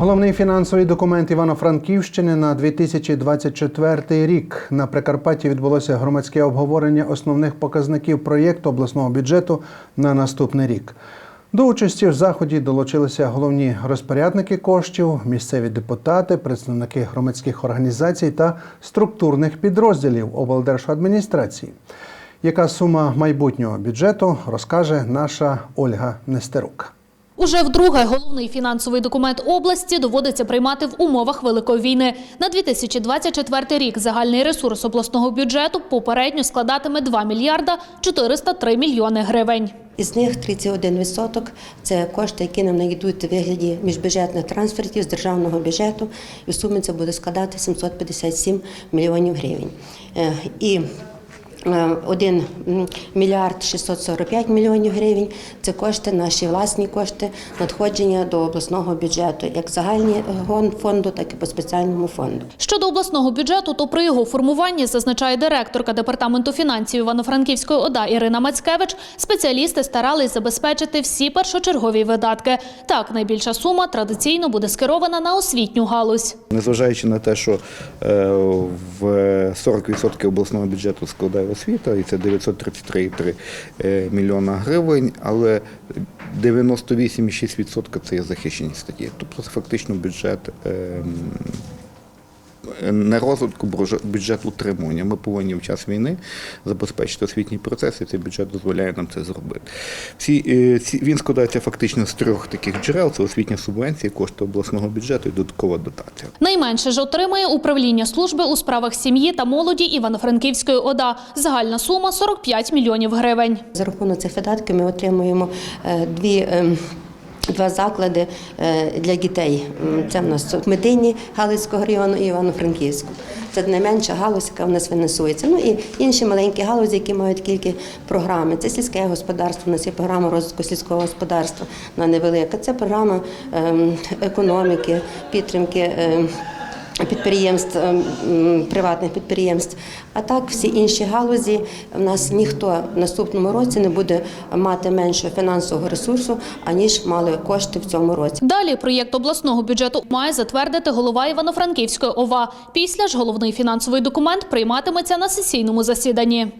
Головний фінансовий документ Івано-Франківщини на 2024 рік на Прикарпатті відбулося громадське обговорення основних показників проєкту обласного бюджету на наступний рік. До участі в заході долучилися головні розпорядники коштів, місцеві депутати, представники громадських організацій та структурних підрозділів облдержадміністрації. Яка сума майбутнього бюджету розкаже наша Ольга Нестерук. Уже вдруге головний фінансовий документ області доводиться приймати в умовах великої війни. На 2024 рік загальний ресурс обласного бюджету попередньо складатиме 2 мільярда 403 мільйони гривень. Із них 31% – це кошти, які нам надійдуть у вигляді міжбюджетних трансфертів з державного бюджету. І в сумі це буде складати 757 мільйонів гривень. Е, І 1 мільярд 645 мільйонів гривень – це кошти, наші власні кошти, надходження до обласного бюджету, як загального фонду, так і по спеціальному фонду. Щодо обласного бюджету, то при його формуванні, зазначає директорка департаменту фінансів Івано-Франківської ОДА Ірина Мацкевич, спеціалісти старались забезпечити всі першочергові видатки. Так, найбільша сума традиційно буде скерована на освітню галузь. Незважаючи на те, що е, в 40% обласного бюджету складає освіта, і це 933,3 е, мільйона гривень, але 98,6% це є захищені статті. Тобто фактично бюджет. Не розвитку бюджет- утримування. Ми повинні в час війни забезпечити освітній процес, і цей бюджет дозволяє нам це зробити. Всі, е, ці, він складається фактично з трьох таких джерел: це освітня субвенція, кошти обласного бюджету і додаткова дотація. Найменше ж отримує управління служби у справах сім'ї та молоді Івано-Франківської ОДА. Загальна сума 45 мільйонів гривень. За рахунок цих видатків ми отримуємо е, дві. Ем, Два заклади е, для дітей. Це в нас Медині Галицького району і Івано-Франківську. Це найменша галузь, яка в нас фінансується. Ну і інші маленькі галузі, які мають кілька програми. Це сільське господарство, у нас є програма розвитку сільського господарства вона невелика. Це програма ем, економіки, підтримки. Підприємств, ем, приватних підприємств. А так, всі інші галузі в нас ніхто в наступному році не буде мати меншого фінансового ресурсу, аніж мали кошти в цьому році. Далі проєкт обласного бюджету має затвердити голова Івано-Франківської ОВА. Після ж головний фінансовий документ прийматиметься на сесійному засіданні.